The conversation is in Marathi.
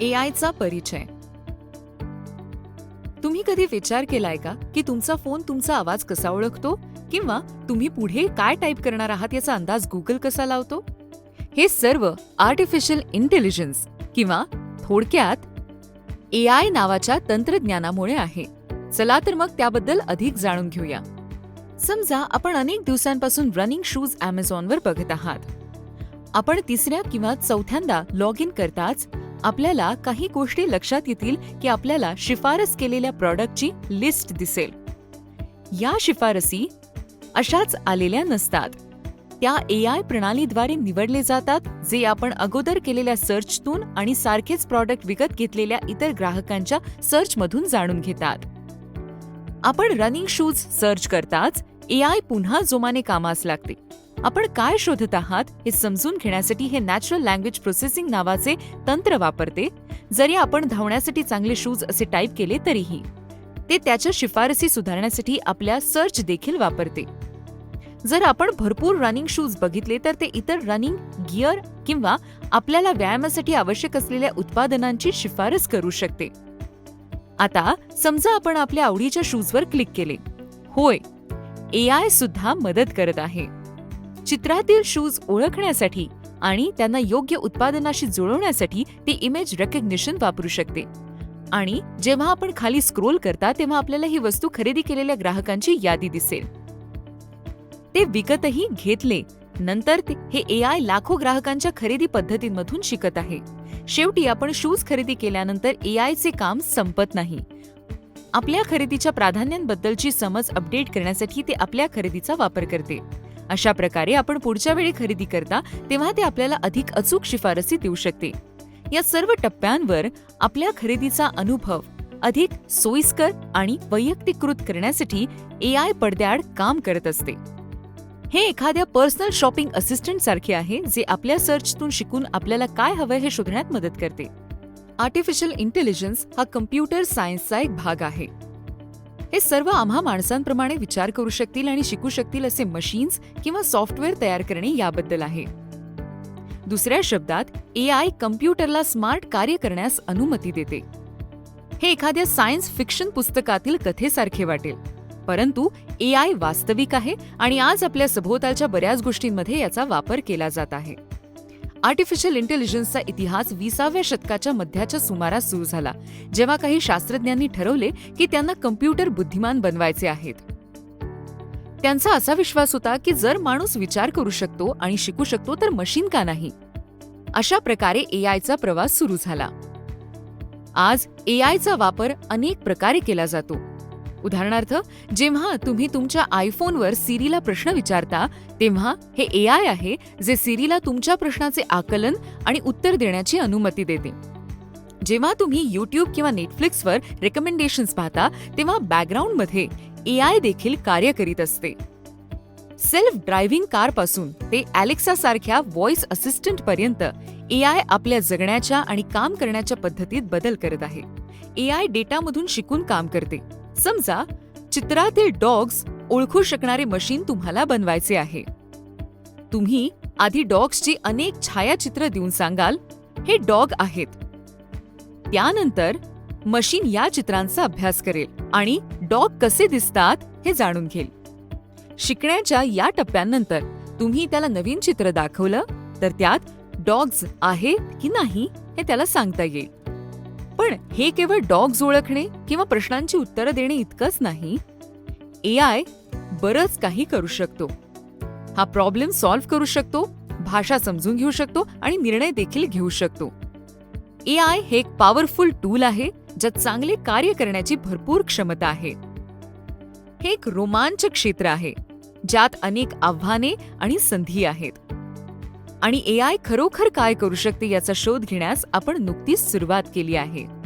ए आयचा परिचय. तुम्ही कधी विचार केलाय का की तुमचा फोन तुमचा आवाज कसा ओळखतो? किंवा तुम्ही पुढे काय टाईप करणार आहात याचा अंदाज गुगल कसा लावतो? हे सर्व आर्टिफिशियल इंटेलिजन्स किंवा थोडक्यात ए आय नावाच्या तंत्रज्ञानामुळे आहे. चला तर मग त्याबद्दल अधिक जाणून घेऊया. समजा आपण अनेक दिवसांपासून रनिंग शूज ॲमेझॉनवर बघत आहात. आपण तिसऱ्या किंवा चौथ्यांदा लॉग इन करताच आपल्याला काही गोष्टी लक्षात येतील की आपल्याला शिफारस केलेल्या प्रॉडक्टची लिस्ट दिसेल. या शिफारसी अशाच आलेल्या नसतात. त्या ए आय प्रणालीद्वारे निवडले जातात जे आपण अगोदर केलेल्या सर्चतून आणि सारखेच प्रॉडक्ट विकत घेतलेल्या इतर ग्राहकांच्या सर्चमधून जाणून घेतात. आपण रनिंग शूज सर्च करताच ए आय पुन्हा जोमाने कामास लागते. आपण काय शोधत आहात हे समजून घेण्यासाठी हे नॅचरल लँग्वेज प्रोसेसिंग नावाचे तंत्र वापरते. जरी आपण धावण्यासाठी चांगले शूज असे टाईप केले तरीही ते त्याच्या शिफारसी सुधारण्यासाठी आपल्या सर्च देखील वापरते. जर आपण भरपूर रनिंग शूज बघितले तर ते इतर रनिंग गिअर किंवा आपल्याला व्यायामासाठी आवश्यक असलेल्या उत्पादनांची शिफारस करू शकते. आता समजा आपण आपल्या आवडीच्या शूजवर क्लिक केले. होय ए आय सुद्धा मदत करत आहे. चित्रातील शूज ओळखण्यासाठी आणि त्यांना योग्य उत्पादनाशी जुळवण्यासाठी ते इमेज रेकग्निशन वापरू शकते. आणि जेव्हा आपण खाली स्क्रोल करता तेव्हा आपल्याला ही वस्तू खरेदी केलेल्या ग्राहकांची यादी दिसेल. ते विकतही घेतले. नंतर ते- हे ए आय लाखो ग्राहकांच्या खरेदी पद्धतींमधून शिकत आहे. शेवटी आपण शूज खरेदी केल्यानंतर ए आयचे काम संपत नाही. आपल्या खरेदीच्या प्राधान्यांबद्दलची समज अपडेट करण्यासाठी ते आपल्या खरेदीचा वापर करते. अशा प्रकारे आपण पुढच्या वेळी खरेदी करता तेव्हा ते आपल्याला अधिक अचूक शिफारसी देऊ शकते. या सर्व टप्प्यांवर आपल्या खरेदीचा अनुभव अधिक सोयीस्कर आणि वैयक्तिकृत करण्यासाठी ए आय पडद्याआड काम करत असते. हे एखाद्या पर्सनल शॉपिंग असिस्टंट सारखे आहे जे आपल्या सर्चतून शिकून आपल्याला काय हवंय हे शोधण्यात मदत करते. आर्टिफिशियल इंटेलिजन्स हा कम्प्युटर सायन्सचा एक भाग आहे. हे सर्व आम्हा माणसांप्रमाणे विचार करू शकतील आणि शिकू शकतील असे मशीन्स किंवा सॉफ्टवेअर तयार करणे याबद्दल आहे. दुसऱ्या शब्दात ए आय कम्प्युटरला स्मार्ट कार्य करण्यास अनुमती देते. हे एखाद्या सायन्स फिक्शन पुस्तकातील कथेसारखे वाटेल. परंतु ए आय वास्तविक आहे आणि आज आपल्या सभोवतालच्या बऱ्याच गोष्टींमध्ये याचा वापर केला जात आहे. आर्टिफिशियल इंटेलिजन्सचा इतिहास विसाव्या शतकाच्या मध्याच्या सुमारास सुरू झाला जेव्हा काही शास्त्रज्ञांनी ठरवले की त्यांना कम्प्युटर बुद्धिमान बनवायचे आहेत. त्यांचा असा विश्वास होता की जर माणूस विचार करू शकतो आणि शिकू शकतो तर मशीन का नाही? अशा प्रकारे ए आयचा प्रवास सुरू झाला. आज ए आयचा वापर अनेक प्रकारे केला जातो. उदाहरणार्थ जेव्हा तुम्ही तुमच्या आयफोनवर सिरीला प्रश्न विचारता तेव्हा हे ए आय आहे जे सिरीला तुमच्या प्रश्नाचे आकलन आणि उत्तर देण्याची अनुमती देते. जेव्हा तुम्ही यूट्यूब किंवा नेटफ्लिक्सवर रेकमेंडेशन्स पाहता तेव्हा बॅकग्राऊंडमध्ये ए आय देखील कार्य करीत असते. सेल्फ ड्रायव्हिंग कारपासून ते अलेक्सा सारख्या व्हॉइस असिस्टंट पर्यंत ए आय आपल्या जगण्याच्या आणि काम करण्याच्या पद्धतीत बदल करत आहे. ए आय डेटामधून शिकून काम करते. समजा चित्रातील डॉग्स ओळखू शकणारे मशीन तुम्हाला बनवायचे आहे. तुम्ही आधी डॉग्सची अनेक छायाचित्र देऊन सांगाल हे डॉग आहेत. त्यानंतर मशीन या चित्रांचा अभ्यास करेल आणि डॉग कसे दिसतात हे जाणून घेईल. शिकण्याच्या या टप्प्यानंतर तुम्ही त्याला नवीन चित्र दाखवलं तर त्यात डॉग्ज आहेत की नाही हे त्याला सांगता येईल. पण हे केवळ डॉग्ज ओळखणे किंवा प्रश्नांची उत्तरं देणे इतकंच नाही. ए आय बरंच काही करू शकतो. हा प्रॉब्लेम सॉल्व्ह करू शकतो भाषा समजून घेऊ शकतो आणि निर्णय देखील घेऊ शकतो. ए आय हे एक पॉवरफुल टूल आहे ज्यात चांगले कार्य करण्याची भरपूर क्षमता आहे. हे एक रोमांचक क्षेत्र आहे. ज्यात अनेक आव्हाने आणि संधी आहेत. आणि ए आय खरोखर काय करू शकते याचा शोध घेण्यास आपण नुकतीच सुरुवात केली आहे.